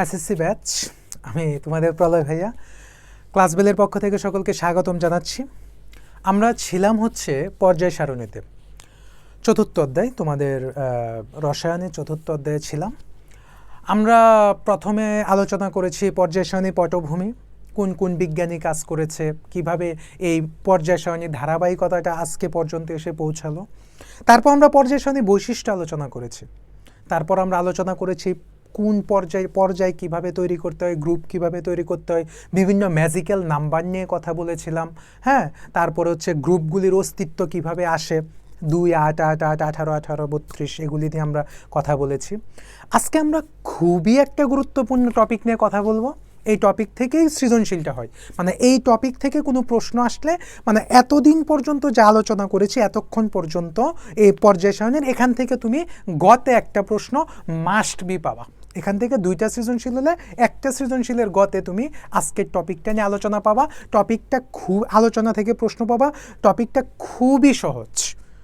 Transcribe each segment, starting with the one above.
SSC batch আমি তোমাদের প্রলয় ভাইয়া। ক্লাস বেলের পক্ষ থেকে সকলকে স্বাগতম জানাচ্ছি। আমরা ছিলাম হচ্ছে পর্যায় সারণীতে। চতুর্থ অধ্যায়, তোমাদের রসায়নে চতুর্থ অধ্যায়ে ছিলাম। আমরা প্রথমে আলোচনা করেছি পর্যায় সারণী পটভূমি, কোন কোন বিজ্ঞানী কাজ করেছে, কীভাবে এই পর্যায় সারণীর ধারাবাহিকতাটা আজকে পর্যন্ত এসে পৌঁছালো। তারপর আমরা পর্যায় সারণী বৈশিষ্ট্য আলোচনা করেছি। তারপর আমরা আলোচনা করেছি কোন পর্যায়ে, পর্যায় কীভাবে তৈরি করতে হয় গ্রুপ কীভাবে তৈরি করতে হয়, বিভিন্ন ম্যাজিক্যাল নাম্বার নিয়ে কথা বলেছিলাম হ্যাঁ? তারপরে হচ্ছে গ্রুপগুলির অস্তিত্ব কীভাবে আসে, দুই আট আট আট আঠারো আঠারো বত্রিশ এগুলি নিয়ে আমরা কথা বলেছি। আজকে আমরা খুবই একটা গুরুত্বপূর্ণ টপিক নিয়ে কথা বলব। এই টপিক থেকেই সৃজনশীলটা হয়। মানে এই টপিক থেকে কোনো প্রশ্ন আসলে মানে এতদিন পর্যন্ত যা আলোচনা করেছি, এতক্ষণ পর্যন্ত এই পর্যায় সারণীর, এখান থেকে তুমি গতে একটা প্রশ্ন মাস্ট বি পাবা। এখান থেকে দুইটা সৃজনশীল হলে একটা সৃজনশীলের গতে তুমি আজকের টপিকটা নিয়ে আলোচনা পাবা। টপিকটা খুব, আলোচনা থেকে প্রশ্ন পাবা। টপিকটা খুবই সহজ।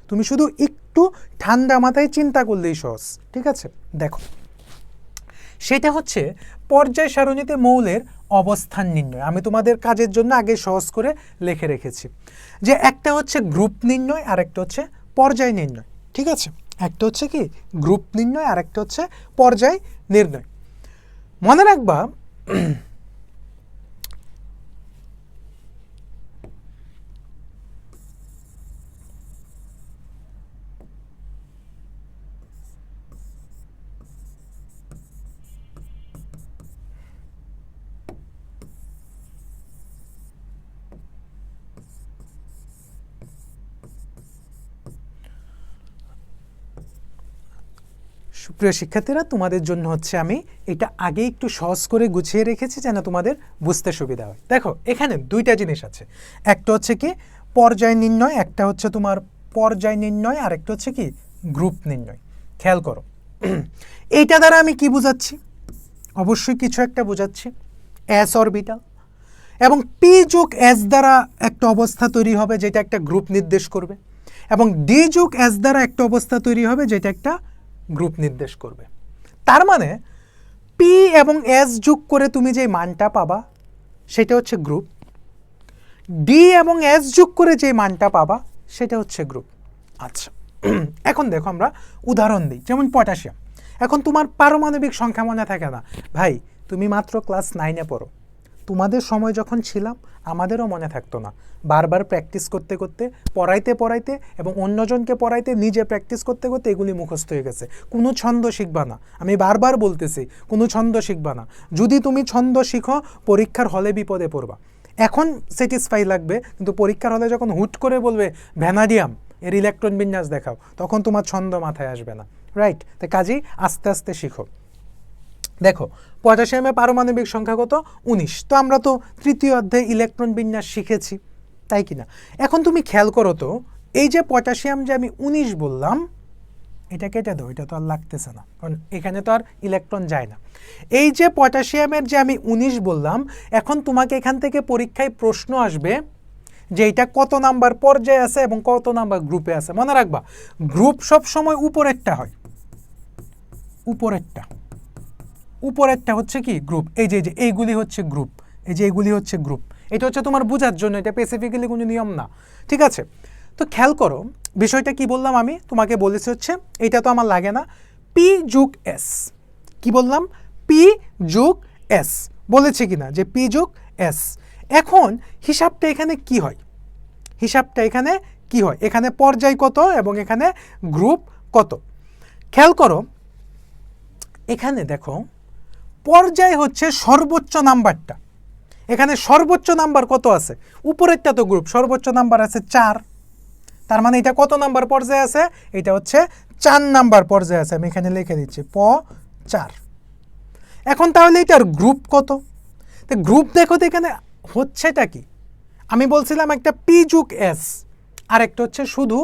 তুমি শুধু একটু ঠান্ডা মাথায় চিন্তা করলেই সহজ, ঠিক আছে? দেখো, সেটা হচ্ছে পর্যায় সারণীতে মৌলের অবস্থান নির্ণয়। আমি তোমাদের কাজের জন্য আগে সহজ করে লিখে রেখেছি। যে একটা হচ্ছে গ্রুপ নির্ণয় আর একটা হচ্ছে পর্যায় নির্ণয়, ঠিক আছে? একটা হচ্ছে কি গ্রুপ নির্ণয় আর একটা হচ্ছে পর্যায় নির্ণয়। মনে রাখবা সুপ্রিয় শিক্ষার্থীরা, তোমাদের জন্য হচ্ছে আমি এটা আগে একটু সহজ করে গুছিয়ে রেখেছি যেন তোমাদের বুঝতে সুবিধা হয়। দেখো, এখানে দুইটা জিনিস আছে। একটা হচ্ছে কি, পর্যায় নির্ণয়, একটা হচ্ছে তোমার পর্যায় নির্ণয়, আর একটা হচ্ছে কি, গ্রুপ নির্ণয়। খেয়াল করো। এইটা দ্বারা আমি কি বোঝাচ্ছি? অবশ্যই কিছু একটা বোঝাচ্ছি। এস অরবিটাল এবং পি যোগ এস দ্বারা একটা অবস্থা তৈরি হবে, যেটা একটা গ্রুপ নির্দেশ করবে। এবং ডি যোগ এস দ্বারা একটা অবস্থা তৈরি হবে, যেটা একটা গ্রুপ নির্দেশ করবে। তার মানে পি এবং এস যোগ করে তুমি যে মানটা পাবা, সেটা হচ্ছে গ্রুপ। ডি এবং এস যোগ করে যে মানটা পাবা, সেটা হচ্ছে গ্রুপ। আচ্ছা এখন দেখো আমরা উদাহরণ দিই। যেমন পটাশিয়াম। এখন তোমার পারমাণবিক সংখ্যা মনে থাকে না। ভাই, তুমি মাত্র ক্লাস নাইনে পড়ো। তোমাদের সময় যখন ছিলাম, আমাদেরও মনে থাকতো না। বারবার প্র্যাকটিস করতে করতে, পড়াইতে পড়াইতে এবং অন্যজনকে পড়াইতে নিজে প্র্যাকটিস করতে করতে এগুলি মুখস্থ হয়ে গেছে। কোনো ছন্দ শিখবা না। আমি বারবার বলতেছি, কোনো ছন্দ শিখবা না। যদি তুমি ছন্দ শিখো, পরীক্ষার হলে বিপদে পড়বা। এখন স্যাটিসফাই লাগবে, কিন্তু পরীক্ষার হলে যখন হুট করে বলবে, ভ্যানাডিয়াম, এর ইলেকট্রন বিন্যাস দেখাও তখন তোমার ছন্দ মাথায় আসবে না। রাইট তাই কাজেই আস্তে আস্তে শিখো। দেখো পটাশিয়ামের পারমাণবিক সংখ্যা কত? উনিশ। তো আমরা তো তৃতীয় অধ্যায়ে ইলেকট্রন বিন্যাস শিখেছি, তাই কি না এখন তুমি খেয়াল করো তো, এই যে পটাশিয়াম যে আমি উনিশ বললাম, এটা কেটে দাও, এটা তো আর লাগতেছে না, কারণ এখানে তো আর ইলেকট্রন যায় না। এই যে পটাশিয়ামের যে আমি উনিশ বললাম, এখন তোমাকে এখান থেকে পরীক্ষায় প্রশ্ন আসবে যে এটা কত নাম্বার পর্যায়ে আছে এবং কত নাম্বার গ্রুপে আছে। মনে রাখবা, গ্রুপ সব সময় উপরেরটা হয়, উপরেরটা। উপরেরটা হচ্ছে কি? গ্রুপ এই যে যে, এইগুলি হচ্ছে গ্রুপ এই যে, এইগুলি হচ্ছে গ্রুপ এটা হচ্ছে তোমার বোঝার জন্য, এটা স্পেসিফিক্যালি কোনো নিয়ম না। ঠিক আছে? তো খেয়াল করো, বিষয়টা কি বললাম আমি? তোমাকে বলেছি হচ্ছে, এটা তো আমার লাগে না। পি যুগ এস কি বললাম? পি যুগ এস বলেছে কি না যে পি যুগ এস এখন হিসাবটা এখানে কি হয়? হিসাবটা এখানে কি হয়? এখানে পর্যায় কত এবং এখানে গ্রুপ কত? খেয়াল করো, এখানে দেখো পর্যায় হচ্ছে সর্বোচ্চ নাম্বারটা। এখানে সর্বোচ্চ নাম্বার কত আছে? উপরেরটা তো গ্রুপ সর্বোচ্চ নাম্বার আছে চার। তার মানে এটা কত নাম্বার পর্যায়ে আছে? এটা হচ্ছে চার নাম্বার পর্যায়ে আছে। আমি এখানে লিখে দিচ্ছি, প, চার। এখন তাহলে এটার গ্রুপ কত? তো গ্রুপ দেখো তো এখানে হচ্ছেটা কি? আমি বলছিলাম একটা পি যুগ এস আর একটা হচ্ছে শুধু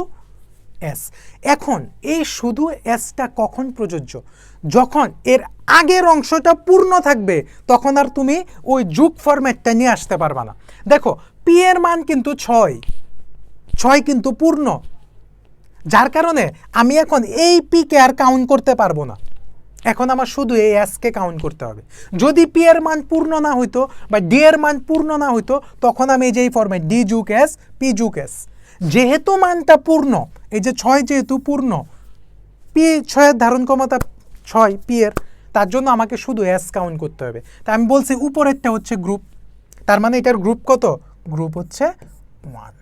এস এখন এই শুধু এসটা কখন প্রযোজ্য? যখন এর আগের অংশটা পূর্ণ থাকবে, তখন আর তুমি ওই যুগ ফরম্যাটটা নিয়ে আসতে পারবে না। দেখো পি এর মান কিন্তু ছয়। ছয় কিন্তু পূর্ণ। যার কারণে আমি এখন এই পিকে আর কাউন্ট করতে পারব না। এখন আমার শুধু এই এসকে কাউন্ট করতে হবে। যদি পি এর মান পূর্ণ না হইতো বা ডি এর মান পূর্ণ না হইতো, তখন আমি এই যে এই ফর্মে ডি যুগ এস পি যুগ এস যেহেতু মানটা পূর্ণ, এই যে ছয় যেহেতু পূর্ণ পি ছয়ের ধারণ ক্ষমতা ছয় পি এর তার জন্য আমাকে শুধু এস কাউন্ট করতে হবে। তা আমি বলছি উপরেরটা হচ্ছে গ্রুপ তার মানে এটার গ্রুপ কত? গ্রুপ হচ্ছে ওয়ান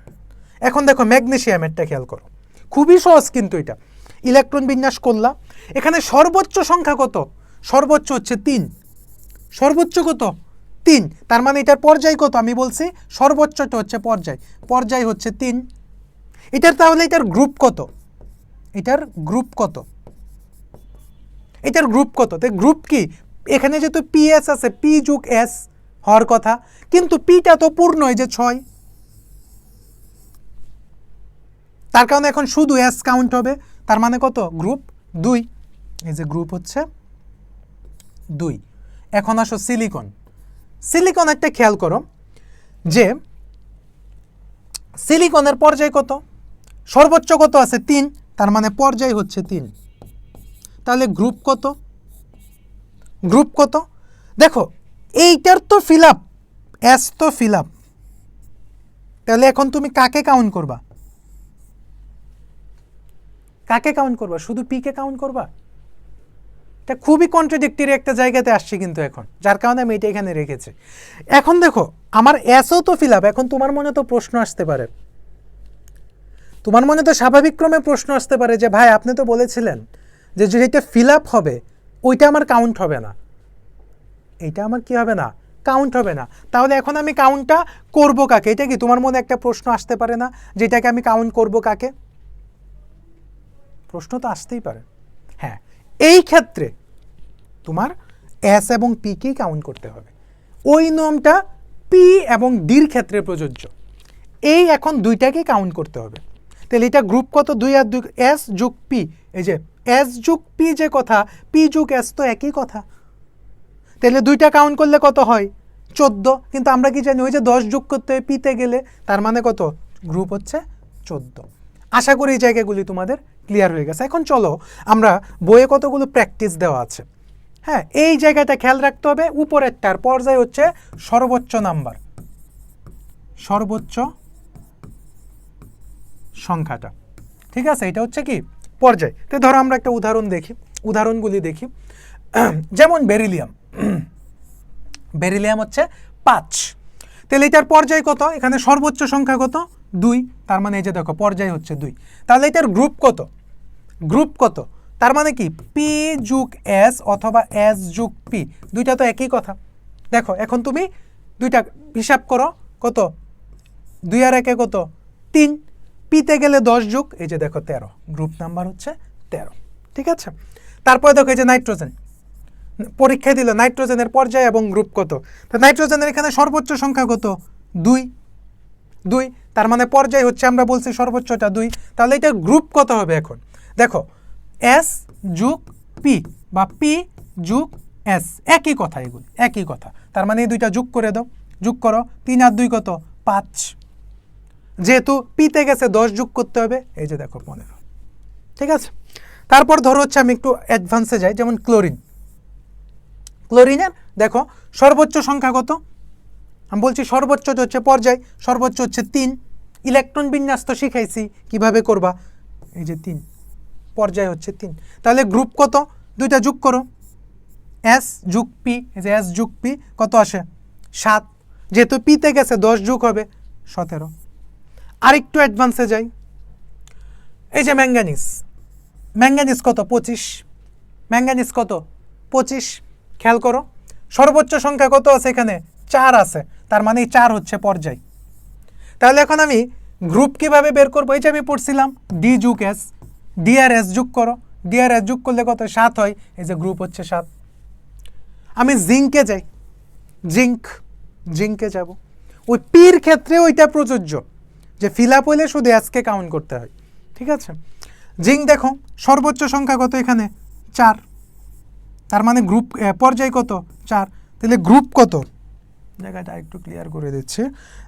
এখন দেখো ম্যাগনেশিয়ামেরটা খেয়াল করো। খুবই সহজ কিন্তু এটা। ইলেকট্রন বিন্যাস করলাম এখানে সর্বোচ্চ সংখ্যা কত? সর্বোচ্চ হচ্ছে তিন। সর্বোচ্চ কত? তিন। তার মানে এটার পর্যায় কত? আমি বলছি সর্বোচ্চটা হচ্ছে পর্যায়। পর্যায় হচ্ছে তিন। এটার তাহলে এটার গ্রুপ কত? এটার গ্রুপ কত? এটার গ্রুপ কত? তো গ্রুপ কি? এখানে যেহেতু পি এস আছে পি যুগ এস হওয়ার কথা, কিন্তু পিটা তো পূর্ণ যে ছয়। তার কারণে এখন শুধু এস কাউন্ট হবে, তার মানে কত? গ্রুপ দুই। এই যে গ্রুপ হচ্ছে দুই। এখন আসো সিলিকন সিলিকন একটা খেয়াল করো, যে সিলিকনের পর্যায় কত? সর্বোচ্চ কত আছে? তিন। তার মানে পর্যায় হচ্ছে তিন। তাহলে গ্রুপ কত? গ্রুপ কত? দেখো, এইটার তো ফিল আপ এস তো ফিল আপ তাহলে এখন তুমি কাকে কাউন্ট করবা? কাকে কাউন্ট করবা? শুধু পিকে কাউন্ট করবা? এটা খুবই কন্ট্রাডিক্টরি একটা জায়গাতে আসছে কিন্তু এখন, যার কারণে আমি এটা এখানে রেখেছি। এখন দেখো, আমার এসও তো ফিল আপ এখন তোমার মনে তো প্রশ্ন আসতে পারে। তোমার মনে তো স্বাভাবিক ক্রমে প্রশ্ন আসতে পারে যে, ভাই, আপনি তো বলেছিলেন যে যেটা ফিল আপ হবে, ওইটা আমার কাউন্ট হবে না। এইটা আমার কি হবে না? কাউন্ট হবে না। তাহলে এখন আমি কাউন্টটা করব কাকে? এটা কি তোমার মনে একটা প্রশ্ন আসতে পারে না? যেটাকে আমি কাউন্ট করব কাকে? প্রশ্ন তো আসতেই পারে। হ্যাঁ এই ক্ষেত্রে তোমার এস এবং পিকেই কাউন্ট করতে হবে। ওই নিয়মটা পি এবং ডির ক্ষেত্রে প্রযোজ্য। এই এখন দুইটাকে কাউন্ট করতে হবে। তাহলে এটা গ্রুপ কত? দুই আর দুই এস যুগ পি এই যে এস যুগ পি যে কথা পি যুগ এস তো একই কথা। তাহলে দুইটা কাউন্ট করলে কত হয়? চোদ্দ। কিন্তু আমরা কি জানি, ওই যে দশ যোগ করতে পিতে গেলে, তার মানে কত? গ্রুপ হচ্ছে চোদ্দ। আশা করি এই জায়গাগুলি তোমাদের ক্লিয়ার হয়ে গেছে। এখন চলো, আমরা বইয়ে কতগুলো প্র্যাকটিস দেওয়া আছে। হ্যাঁ এই জায়গাটা খেয়াল রাখতে হবে। উপরেরটার পর্যায়ে হচ্ছে সর্বোচ্চ নাম্বার। সর্বোচ্চ সংখ্যাটা। ঠিক আছে? এটা হচ্ছে কি? পর্যায়। তো ধরো আমরা একটা উদাহরণ দেখি, উদাহরণগুলি দেখি। যেমন বেরিলিয়াম। বেরিলিয়াম হচ্ছে পাঁচ। তাহলে এটার পর্যায় কত? এখানে সর্বোচ্চ সংখ্যা কত? দুই। তার মানে এই যে দেখো, পর্যায় হচ্ছে দুই। তাহলে এটার গ্রুপ কত? গ্রুপ কত? তার মানে কি? পি যুগ এস অথবা এস যুগ পি দুইটা তো একই কথা। দেখো, এখন তুমি দুইটা হিসাব করো। কত? দুই আর একে কত? তিন। পিতে গেলে দশ যুগ, এই যে দেখো তেরো। গ্রুপ নাম্বার হচ্ছে তেরো। ঠিক আছে? তারপরে দেখো এই যে নাইট্রোজেন পরীক্ষায় দিল নাইট্রোজেনের পর্যায় এবং গ্রুপ কত? তো নাইট্রোজেনের এখানে সর্বোচ্চ সংখ্যা কত? দুই। দুই, তার মানে পর্যায় হচ্ছে, আমরা বলছি সর্বোচ্চটা দুই। তাহলে এটা গ্রুপ কত হবে এখন? দেখো এস যুগ পি বা পি যুগ এস একই কথা এগুলি, একই কথা। তার মানে এই দুইটা যোগ করে দাও। যোগ করো, তিন আর দুই কত? পাঁচ। যেহেতু পিতে গেছে, দশ যোগ করতে হবে। এই যে দেখো পনেরো ঠিক আছে? তারপর ধরো হচ্ছে আমি একটু অ্যাডভান্সে যাই, যেমন ক্লোরিন ক্লোরিনের দেখো, সর্বোচ্চ সংখ্যা কত? আমি বলছি সর্বোচ্চটা হচ্ছে পর্যায়, সর্বোচ্চ হচ্ছে তিন। ইলেকট্রন বিন্যাস তো শিখাইছি, কীভাবে করবা? এই যে তিন। পর্যায় হচ্ছে তিন। তাহলে গ্রুপ কত? দুইটা যোগ করো। এস যুগ পি এই যে এস যুগ পি কত আসে? সাত। যেহেতু পিতে গেছে, দশ যুগ হবে, সতেরো। আরেকটু অ্যাডভান্সে যাই। এই যে ম্যাঙ্গানিস ম্যাঙ্গানিস কত? পঁচিশ। ম্যাঙ্গানিস কত? পঁচিশ। খেয়াল করো। সর্বোচ্চ সংখ্যা কত আছে এখানে? চার আছে। তার মানে এই চার হচ্ছে পর্যায়। তাহলে এখন আমি গ্রুপ কীভাবে বের করব? এই যে আমি পড়ছিলাম ডি যুগ এস ডি আর এস যুগ করো। ডি আর এস যুগ করলে কত? সাত হয়। এই যে গ্রুপ হচ্ছে সাত। আমি জিঙ্কে যাই। জিঙ্ক জিঙ্কে যাব। ওই পির ক্ষেত্রে ওইটা প্রযোজ্য। যে ফিল আপ হইলে শুধু এসকে কাউন্ট করতে হয়। ঠিক আছে? জিঙ্ক দেখো, সর্বোচ্চ সংখ্যা কত এখানে? চার। তার মানে গ্রুপ পর্যায় কত? চার। তাহলে গ্রুপ কত? জায়গাটা একটু ক্লিয়ার করে দিচ্ছি।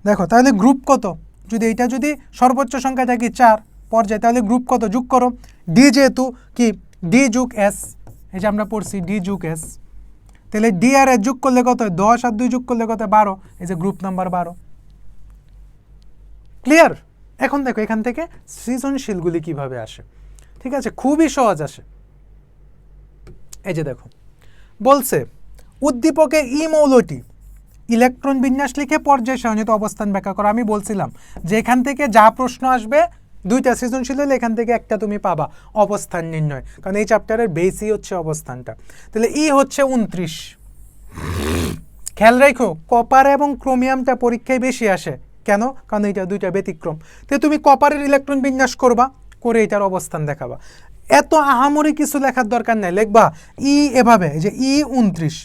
দেখো, তাহলে গ্রুপ কত? যদি এটা যদি সর্বোচ্চ সংখ্যা থাকে চার, পর্যায়, তাহলে গ্রুপ কত? যোগ করো। ডি যেহেতু, কি? ডি যুগ এস এই যে আমরা পড়ছি ডি যুগ এস তাহলে ডি আর এস যোগ করলে কত হয়? দশ আর দুই যোগ করলে কত বারো। এই যে গ্রুপ নাম্বার বারো। ক্লিয়ার এখন দেখো, এখান থেকে সৃজনশীলগুলি কীভাবে আসে? ঠিক আছে? খুবই সহজ আসে। এই যে দেখো, বলছে, উদ্দীপকে ই মৌলটি, ইলেকট্রন বিন্যাস লিখে পর্যায় সারণীতে অবস্থান ব্যাখ্যা করো। আমি বলছিলাম যে এখান থেকে যা প্রশ্ন আসবে, দুইটা সৃজনশীল হলে এখান থেকে একটা তুমি পাবা, অবস্থান নির্ণয়। কারণ এই চ্যাপ্টারের বেসই হচ্ছে অবস্থানটা। তাহলে ই হচ্ছে উনত্রিশ। খেয়াল রাখো কপার এবং ক্রোমিয়ামটা পরীক্ষায় বেশি আসে। কেন? কারণ এটা দুইটা ব্যতিক্রম। তো তুমি কপারের ইলেকট্রন বিন্যাস করবা, করে এটার অবস্থান দেখাবা। এত আহামরি কিছু লেখার দরকার নেই। লিখবা ই এভাবে যে ই উনত্রিশ।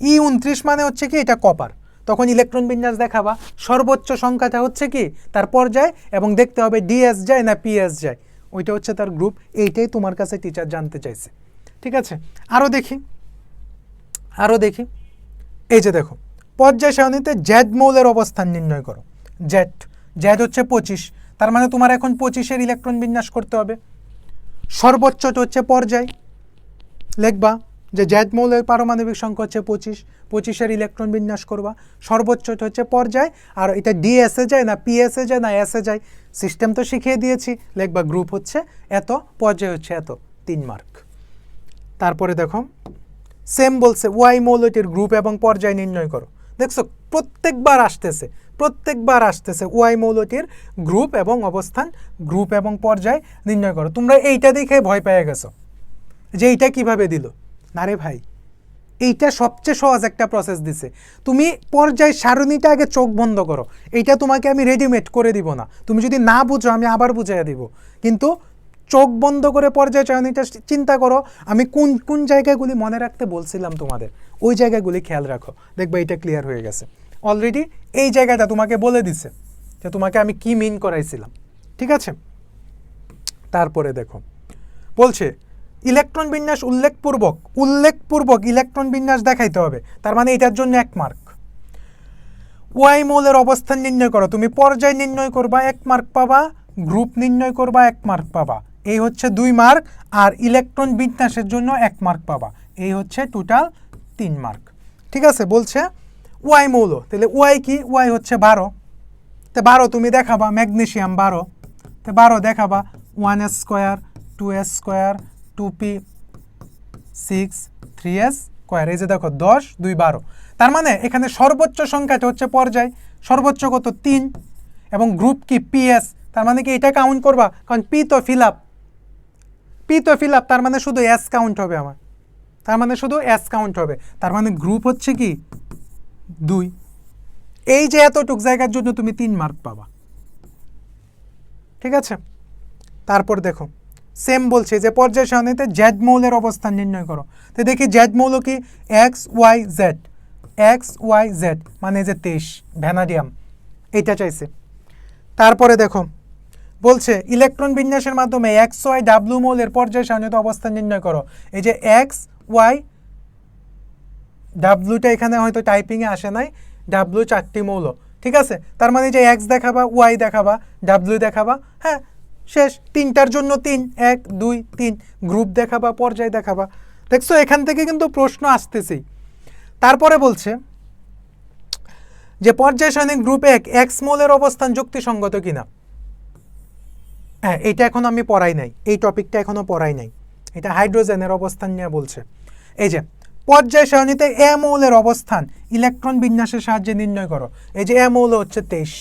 ই উনত্রিশ মানে হচ্ছে কি? এটা কপার। তখন ইলেকট্রন বিন্যাস দেখাবা। সর্বোচ্চ সংখ্যাটা হচ্ছে কি? তার পর্যায় এবং দেখতে হবে ডিএস যায় না পিএস যায়। ওইটা হচ্ছে তার গ্রুপ এইটাই তোমার কাছে টিচার জানতে চাইছে। ঠিক আছে? আরও দেখি। আরও দেখি। এই যে দেখো পর্যায় সারণীতে জ্যাড মৌলের অবস্থান নির্ণয় করো। জ্যাড জ্যাড হচ্ছে পঁচিশ। তার মানে তোমার এখন পঁচিশের ইলেকট্রন বিন্যাস করতে হবে। সর্বোচ্চটা হচ্ছে পর্যায়। লিখবা যে জ্যাড মৌলের পারমাণবিক সংখ্যা হচ্ছে পঁচিশ। পঁচিশের ইলেকট্রন বিন্যাস করবা। সর্বোচ্চটা হচ্ছে পর্যায়। আর এটা ডিএসে যায় না পিএসে যায় না এসে যায়। সিস্টেম তো শিখিয়ে দিয়েছি। লিখবা গ্রুপ হচ্ছে এত, পর্যায় হচ্ছে এত। তিন মার্ক তারপরে দেখো সেম বলছে ওয়াই মৌলটির গ্রুপ এবং পর্যায় নির্ণয় করো। দেখছ, প্রত্যেকবার আসতেছে। প্রত্যেকবার আসতেছে। ওয়াই মৌলটির গ্রুপ এবং অবস্থান, গ্রুপ এবং পর্যায় নির্ণয় করো। তোমরা এইটা দেখে ভয় পেয়ে গেছো যে এইটা কীভাবে দিল। না রে ভাই, এইটা সবচেয়ে সহজ একটা প্রসেস দিছে। তুমি পর্যায় সারণীটা আগে চোখ বন্ধ করো। এইটা তোমাকে আমি রেডিমেড করে দিব না। তুমি যদি না বুঝো, আমি আবার বুঝাইয়া দিব। কিন্তু চোখ বন্ধ করে পর্যায় সারণীটা চিন্তা করো, আমি কোন কোন জায়গাগুলি মনে রাখতে বলছিলাম তোমাদের, ওই জায়গাগুলি খেয়াল রাখো। দেখবে এটা ক্লিয়ার হয়ে গেছে। অলরেডি এই জায়গাটা তোমাকে বলে দিছে যে তোমাকে আমি কি মিন করাইছিলাম। ঠিক আছে? তারপরে দেখো। বলছে, ইলেকট্রন বিন্যাস উল্লেখপূর্বক উল্লেখপূর্বক ইলেকট্রন বিন্যাস দেখাইতে হবে। তার মানে এটার জন্য এক মার্ক ওয়াই মৌলের অবস্থান নির্ণয় করো। তুমি পর্যায় নির্ণয় করবা, এক মার্ক পাবা গ্রুপ নির্ণয় করবা, এক মার্ক পাবা। এই হচ্ছে দুই মার্ক আর ইলেকট্রন বিন্যাসের জন্য এক মার্ক পাবা। এই হচ্ছে টোটাল তিন মার্ক ঠিক আছে? বলছে ওয়াই মৌল। তাহলে ওয়াই কি? ওয়াই হচ্ছে বারো। তো বারো তুমি দেখাবা ম্যাগনেশিয়াম বারো। তো বারো দেখাবা one s square two s square two p six three s square এই যে দেখো, দশ, দুই, বারো। তার মানে এখানে সর্বোচ্চ সংখ্যাটা হচ্ছে পর্যায়। সর্বোচ্চ কত? তিন। এবং গ্রুপ কি? পিএস তার মানে কি এটা কাউন্ট করবা? কারণ পি তো ফিল আপ পি তো ফিল আপ তার মানে শুধু এস কাউন্ট হবে আমার। তার মানে শুধু এস কাউন্ট হবে। তার মানে গ্রুপ হচ্ছে কি? দুই। এই যে এতটুক জায়গার জন্য তুমি তিন মার্ক পাবা। ঠিক আছে? তারপর দেখো সেম বলছে যে পর্যায় সারণীতে জ্যাড মৌলের অবস্থান নির্ণয় করো। তো দেখি জ্যাড মৌল কি? X y z x y z মানে যে তেইশ, ভ্যানাডিয়াম। এটা চাইছে। তারপরে দেখো, বলছে ইলেকট্রন বিন্যাসের মাধ্যমে এক্স ওয়াই ডাব্লু মৌলের পর্যায় সারণীতে অবস্থান নির্ণয় করো। এই যে এক্স ওয়াই ডাব্লুটা এখানে হয়তো টাইপিংয়ে আসে নাই। ডাব্লু চারটি মৌল, ঠিক আছে? তার মানে যে এক্স দেখাবা ওয়াই দেখাবা ডাব্লু দেখাবা হ্যাঁ? শেষ। তিনটার জন্য তিন, এক, দুই, তিন। গ্রুপ দেখাবা, পর্যায় দেখাবা। দেখছ, এখান থেকে কিন্তু প্রশ্ন আসতেছেই। তারপরে বলছে যে, পর্যায় সারণী গ্রুপ এক এক্স মৌলের অবস্থান যুক্তিসঙ্গত কিনা? হ্যাঁ এটা এখন আমি পড়াই নাই। এই টপিকটা এখনও পড়াই নাই। এটা হাইড্রোজেনের অবস্থান নিয়ে বলছে। এই যে পর্যায় সারণীতে এ মৌলের অবস্থান। ইলেকট্রন বিন্যাসের সাহায্যে নির্ণয় করো। এই যে এ মৌল হচ্ছে তেইশ।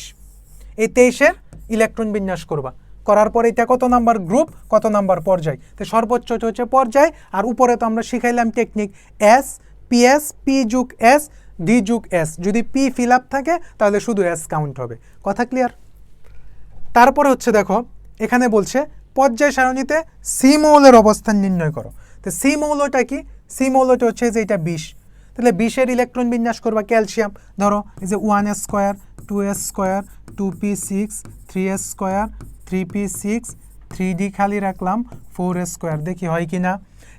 এই তেইশের ইলেকট্রন বিন্যাস করবা। করার পরে এটা কত নাম্বার গ্রুপ? কত নাম্বার পর্যায়? তো সর্বোচ্চ হচ্ছে পর্যায়। আর উপরে তো আমরা শিখাইলাম technique s p s p যুগ এস, ডি যুগ এস। যদি পি ফিল আপ থাকে, তাহলে শুধু এস কাউন্ট হবে। কথা ক্লিয়ার? তারপরে হচ্ছে দেখো, এখানে বলছে পর্যায় সারণীতে সি মৌলের অবস্থান নির্ণয় করো। তো সি মৌলটা কি? সি হচ্ছে যে এটা বিষ তাহলে বিশের ইলেকট্রন বিন্যাস করবা ক্যালসিয়াম ধরো, এই যে one s square two s square two p six three s square three p six three d খালি রাখলাম ফোর এস স্কোয়ার দেখি হয় কি না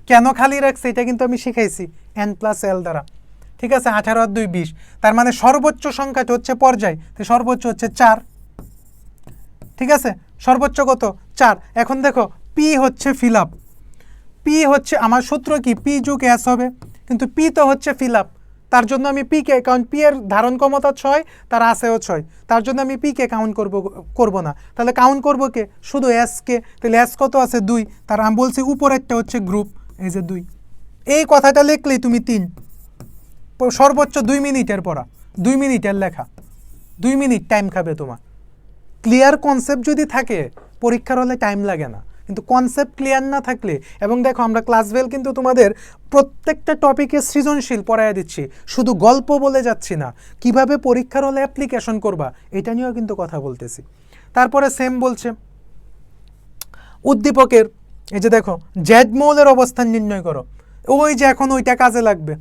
কেন খালি রাখছে? এটা কিন্তু আমি শিখাইছি। এন প্লাস এল দ্বারা। ঠিক আছে? আঠারো আর দুই বিশ। তার মানে সর্বোচ্চ সংখ্যাটা হচ্ছে পর্যায়। তো সর্বোচ্চ হচ্ছে চার। ঠিক আছে? সর্বোচ্চ কত? চার। এখন দেখো পি হচ্ছে ফিল আপ পি হচ্ছে আমার সূত্র কি? পি যুগ এস হবে। কিন্তু পি তো হচ্ছে ফিল আপ তার জন্য আমি পি কে কারণ পি এর ধারণ ক্ষমতা ছয়, তার আসেও ছয়। তার জন্য আমি পি কে কাউন্ট করব করব না। তাহলে কাউন্ট করব কে? শুধু এস কে। তাহলে এস কত আছে? দুই। তার আমি বলছি উপরেরটা হচ্ছে গ্রুপ এই যে দুই। এই কথাটা লিখলেই তুমি তিন। সর্বোচ্চ দুই মিনিটের পড়া। দুই মিনিটের লেখা। দুই মিনিট টাইম খাবে তোমার। ক্লিয়ার কনসেপ্ট যদি থাকে, পরীক্ষার হলে টাইম লাগে না। কিন্তু কনসেপ্ট ক্লিয়ার না থাকলে, এবং দেখো আমরা ক্লাস ভেল কিন্তু তোমাদের প্রত্যেকটা টপিকে সৃজনশীল পড়াইয়া দিচ্ছি, শুধু গল্প বলে যাচ্ছি না। কীভাবে পরীক্ষার হলে অ্যাপ্লিকেশন করবা, এটা নিয়েও কিন্তু কথা বলতেছি। তারপরে সেম বলছে, উদ্দীপকের, এই যে দেখো জ্যাড মৌলের অবস্থান নির্ণয় করো। ওই যে এখন ওইটা কাজে লাগবে।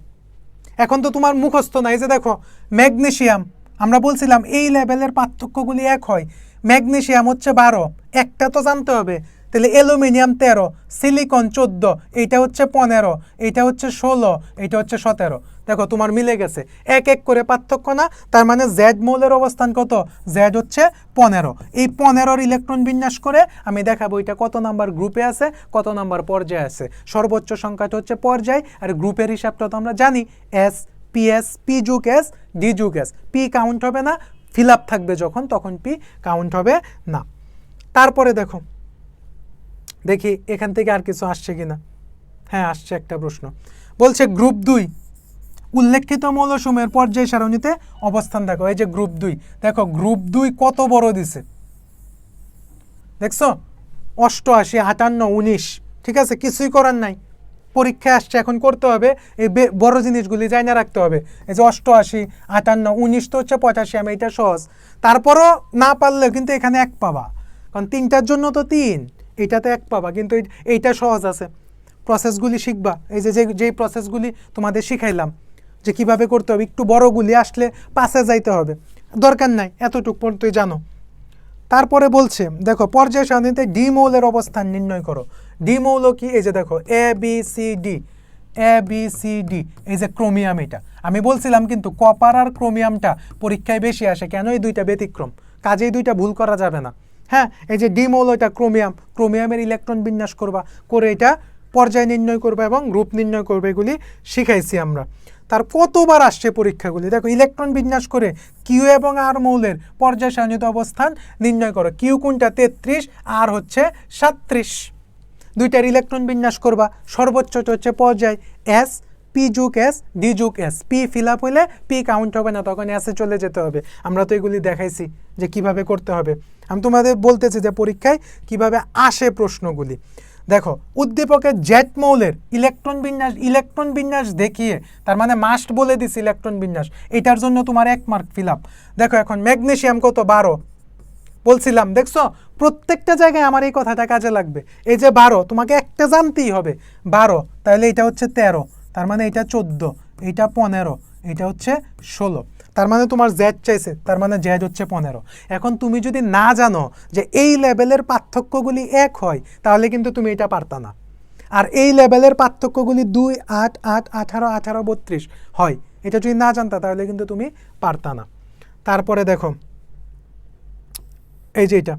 এখন তো তোমার মুখস্থ নাই যে দেখো, ম্যাগনেশিয়াম, আমরা বলছিলাম এই লেভেলের পার্থক্যগুলি এক হয়। ম্যাগনেশিয়াম হচ্ছে বারো, একটা তো জানতে হবে। তাহলে অ্যালুমিনিয়াম তেরো, সিলিকন চোদ্দ, এইটা হচ্ছে পনেরো, এইটা হচ্ছে ষোলো, এইটা হচ্ছে সতেরো। দেখো, তোমার মিলে গেছে। এক এক করে পার্থক্য না, তার মানে জেড মৌলের অবস্থান কত? জেড হচ্ছে পনেরো। এই পনেরোর ইলেকট্রন বিন্যাস করে আমি দেখাবো এটা কত নাম্বার গ্রুপে আছে, কত নাম্বার পর্যায়ে আছে। সর্বোচ্চ সংখ্যাটা হচ্ছে পর্যায়, আর গ্রুপের হিসাবটা তো আমরা জানি। এস পি এস পি যুগ এস ডি যুগ এস পি কাউন্ট হবে না ফিল আপ থাকবে যখন, তখন পি কাউন্ট হবে না। তারপরে দেখো দেখি এখান থেকে আর কিছু আসছে কি না হ্যাঁ আসছে একটা প্রশ্ন। বলছে, গ্রুপ দুই। উল্লেখিত মৌলসমূহের পর্যায় সারণীতে অবস্থান দেখো, এই যে গ্রুপ দুই। দেখো, গ্রুপ দুই কত বড় দিছে? দেখছ? অষ্টআশি, আটান্ন, উনিশ। ঠিক আছে, কিছুই করার নাই। পরীক্ষায় আসছে, এখন করতে হবে। এই বড় জিনিসগুলি জানা রাখতে হবে। এই যে অষ্টআশি, আটান্ন, উনিশ তো হচ্ছে পঁচাশি, আমি এটা সহজ। তারপরও না পারলেও কিন্তু এখানে এক পাবা। কারণ তিনটার জন্য তো তিন। এইটাতে এক পাবা, কিন্তু এই- এইটা সহজ আছে। প্রসেসগুলি শিখবা। এই যে যে- যেই প্রসেসগুলি তোমাদের শিখাইলাম, যে কীভাবে করতে হবে, একটু বড়গুলি আসলে পাশে যাইতে হবে। দরকার নাই, এতটুকু পর্যন্তই জানো। তারপরে বলছে, দেখো, পর্যায় সারণীতে ডি মৌলের অবস্থান নির্ণয় করো। ডি মৌল কি? এই যে দেখো a b c d a b c d এই যে ক্রোমিয়াম এটা। আমি বলছিলাম কিন্তু কপার আর ক্রোমিয়ামটা পরীক্ষায় বেশি আসে, কেন এই দুইটা ব্যতিক্রম? কাজেই দুইটা ভুল করা যাবে না। হ্যাঁ এই যে ডি মৌল এটা ক্রোমিয়াম। ক্রোমিয়ামের ইলেকট্রন বিন্যাস করবা, করে এটা পর্যায় নির্ণয় করবা এবং গ্রুপ নির্ণয় করবে, এগুলি শিখাইছি আমরা। তার কতবার আসছে পরীক্ষাগুলি? দেখো, ইলেকট্রন বিন্যাস করে কিউ এবং আর মৌলের পর্যায় সারণীত অবস্থান নির্ণয় করো। কিউ কোনটা? তেত্রিশ, আর হচ্ছে সাত্রিশ দুইটার ইলেকট্রন বিন্যাস করবা, সর্বোচ্চটা হচ্ছে পর্যায়, এস পি যুগ এস ডি যুগ এস পি ফিল আপ হলে পি কাউন্ট হবে না, তখন এসে চলে যেতে হবে। আমরা তো এগুলি দেখাইছি যে কীভাবে করতে হবে। আমি তোমাদের বলতেছি যে পরীক্ষায় কীভাবে আসে প্রশ্নগুলি। দেখো, উদ্দীপকের জেট মৌলের ইলেকট্রন বিন্যাস ইলেকট্রন বিন্যাস দেখিয়ে, তার মানে মাস্ট বলে দিস ইলেকট্রন বিন্যাস, এটার জন্য তোমার এক মার্ক ফিল আপ দেখো এখন ম্যাগনেসিয়াম কত? বারো। বলছিলাম, দেখছ? প্রত্যেকটা জায়গায় আমার এই কথাটা কাজে লাগবে। এই যে বারো, তোমাকে একটা জানতেই হবে। বারো, তাহলে এটা হচ্ছে তেরো। তার মানে এটা চোদ্দ, এটা পনেরো, এটা হচ্ছে ষোলো। তার মানে তোমার জেড চাইছে, তার মানে জেড হচ্ছে পনেরো। এখন তুমি যদি না জানো যে এই লেভেলের পার্থক্যগুলি এক হয়, তাহলে কিন্তু তুমি এটা পারতা না। আর এই লেভেলের পার্থক্যগুলি দুই, আট আট, আঠারো আঠারো, বত্রিশ হয়, এটা যদি না জানতা, তাহলে কিন্তু তুমি পারতা না। তারপরে দেখো, এই যে এটা।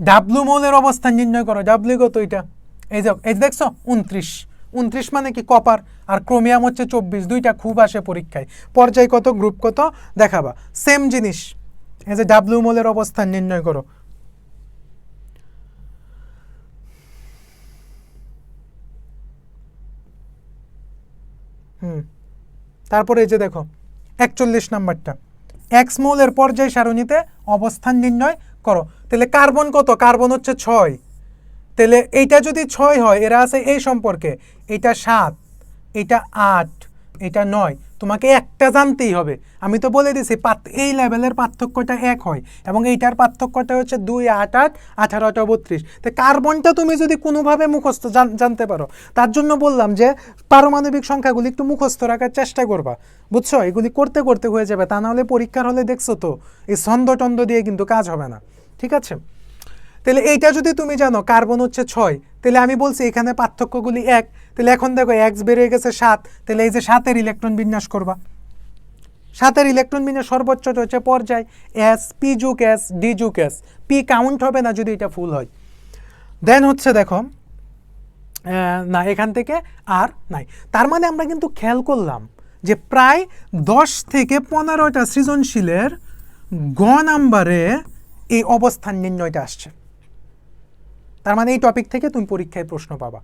ডাব্লু মৌলের অবস্থান নির্ণয় করো। ডাব্লু কত এটা? এই যে, এই দেখছ, উনত্রিশ। উনত্রিশ মানে কি কপার? আর ক্রোমিয়াম হচ্ছে চব্বিশ, দুইটা খুব আসে পরীক্ষায়। পর্যায় কত, গ্রুপ কত? দেখাবা। সেম জিনিস। এই যে ডাব্লিউ মোলের অবস্থান নির্ণয় করো। হুম। তারপরে এই যে দেখো, একচল্লিশ নাম্বারটা। এক্স মৌলের পর্যায় সারণীতে অবস্থান নির্ণয় করো। তাহলে কার্বন কত? কার্বন হচ্ছে ছয়। তাহলে এইটা যদি ছয় হয়, এরা আছে এই সম্পর্কে। এটা সাত এটা আট এটা নয়। তোমাকে একটা জানতেই হবে। আমি তো বলে দিছি পাত- এই লেভেলের পার্থক্যটা এক হয় এবং এইটার পার্থক্যটা হচ্ছে দুই, আট আট আঠারোটা বত্রিশ। তো কার্বনটা তুমি যদি কোনোভাবে মুখস্থ জান- জানতে পারো, তার জন্য বললাম যে পারমাণবিক সংখ্যাগুলি একটু মুখস্থ রাখার চেষ্টা করবা। বুঝছ? এগুলি করতে করতে হয়ে যাবে। তা নাহলে পরীক্ষার হলে দেখছ তো, এই ছন্দ টন্দ দিয়ে কিন্তু কাজ হবে না। ঠিক আছে? তাহলে এইটা যদি তুমি জানো, কার্বন হচ্ছে ছয়, তাহলে আমি বলছি এখানে পার্থক্যগুলি এক, তাহলে এখন দেখো এক্স বেড়ে গেছে সাত, তাহলে এই যে সাতের ইলেকট্রন বিন্যাস করবা। সাতের ইলেকট্রন বিন্যাস সর্বোচ্চ হচ্ছে পর্যায় এস পি যুগ এস ডি যুগ এস পি কাউন্ট হবে না যদি এটা ফুল হয়। দেন হচ্ছে দেখো না, এখান থেকে আর নাই। তার মানে আমরা কিন্তু খেয়াল করলাম যে প্রায় দশ থেকে পনেরোটা সৃজনশীলের গ নাম্বারে এই অবস্থান নির্ণয়টা আসছে। তার মানে এই টপিক থেকে তুমি পরীক্ষায় প্রশ্ন পাবা।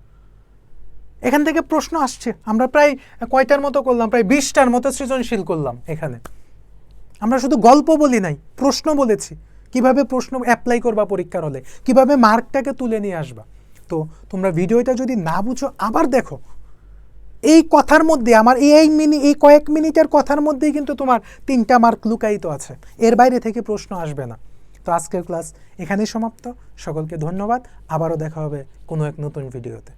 এখান থেকে প্রশ্ন আসছে। আমরা প্রায় কয়টার মতো করলাম, প্রায় বিশটার মতো সৃজনশীল করলাম এখানে। আমরা শুধু গল্প বলি নাই, প্রশ্ন বলেছি। কীভাবে প্রশ্ন অ্যাপ্লাই করবা পরীক্ষার হলে? কীভাবে মার্কটাকে তুলে নিয়ে আসবা? তো তোমরা ভিডিওটা যদি না বুঝো, আবার দেখো। এই কথার মধ্যে, আমার এই মিনি, এই কয়েক মিনিটের কথার মধ্যেই কিন্তু তোমার তিনটা মার্ক লুকায়িত আছে। এর বাইরে থেকে প্রশ্ন আসবে না। তো আজকের ক্লাস এখানেই সমাপ্ত। সকলকে ধন্যবাদ। আবারও দেখা হবে কোনো এক নতুন ভিডিওতে।